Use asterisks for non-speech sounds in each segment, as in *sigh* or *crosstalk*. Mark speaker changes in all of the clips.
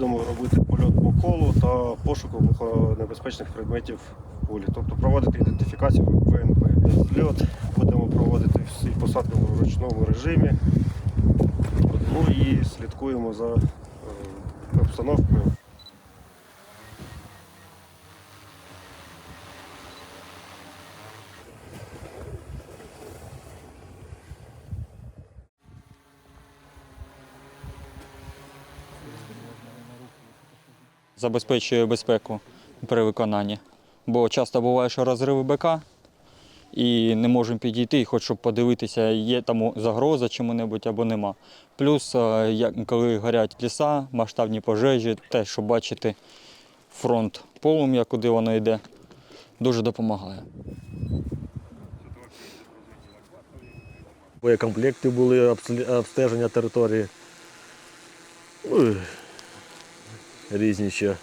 Speaker 1: будемо робити польот по колу та пошуку небезпечних предметів в полі, тобто проводити ідентифікацію ВНП. Льот будемо проводити всі посадки в ручному режимі. Ну і слідкуємо за е, обстановкою.
Speaker 2: Забезпечує безпеку при виконанні. Бо часто буває, що розриви БК і не можемо підійти, хоч щоб подивитися, є там загроза чому-небудь або нема. Плюс, е, коли горять ліса, масштабні пожежі, те, щоб бачити фронт полум'я, куди воно йде, дуже допомагає.
Speaker 3: Боєкомплекти були, обстеження території. Різні ще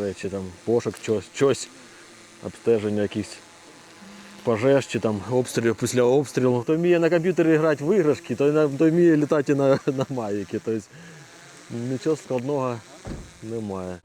Speaker 3: речі, там пошук, щось, щось, обстеження якихось пожеж чи там обстрілів після обстрілу. Хто вміє на комп'ютері грати в іграшки, на- той вміє літати на, *laughs* на Мавіки. Тобто нічого складного немає.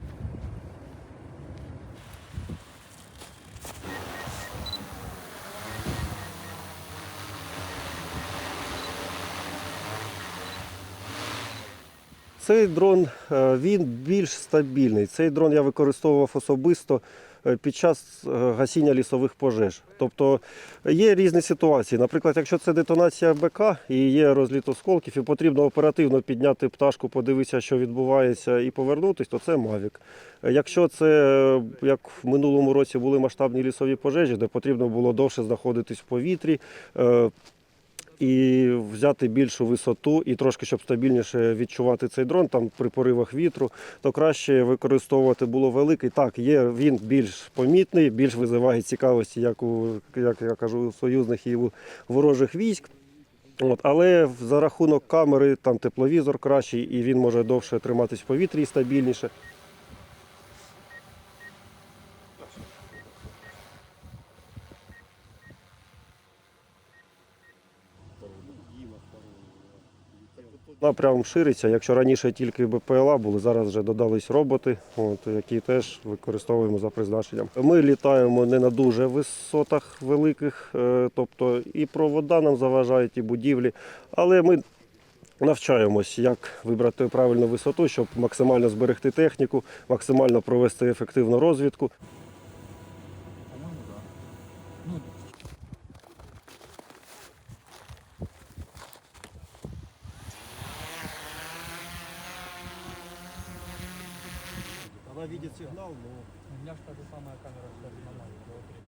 Speaker 1: Цей дрон е, він більш стабільний. Цей дрон я використовував особисто е, під час е, гасіння лісових пожеж. Тобто є різні ситуації. Наприклад, якщо це детонація БК і є розліт осколків, і потрібно оперативно підняти пташку, подивитися, що відбувається, і повернутися, то це Мавік. Якщо це як в минулому році були масштабні лісові пожежі, де потрібно було довше знаходитись в повітрі. І взяти більшу висоту і трошки, щоб стабільніше відчувати цей дрон там при поривах вітру, то краще використовувати було великий. Так, є він більш помітний, більш визиває цікавості, як у як я кажу, у союзних і у ворожих військ. От, але за рахунок камери там тепловізор кращий, і він може довше триматись в повітрі і стабільніше. Напрям шириться. Якщо раніше тільки БПЛА були, зараз вже додались роботи, от, які теж використовуємо за призначенням. Ми літаємо не на дуже висотах великих, е, тобто і провода нам заважають, і будівлі, але ми навчаємось, як вибрати правильну висоту, щоб максимально зберегти техніку, максимально провести ефективну розвідку. Бачить сигнал, но...
Speaker 2: У меня же та же самая камера, кстати, на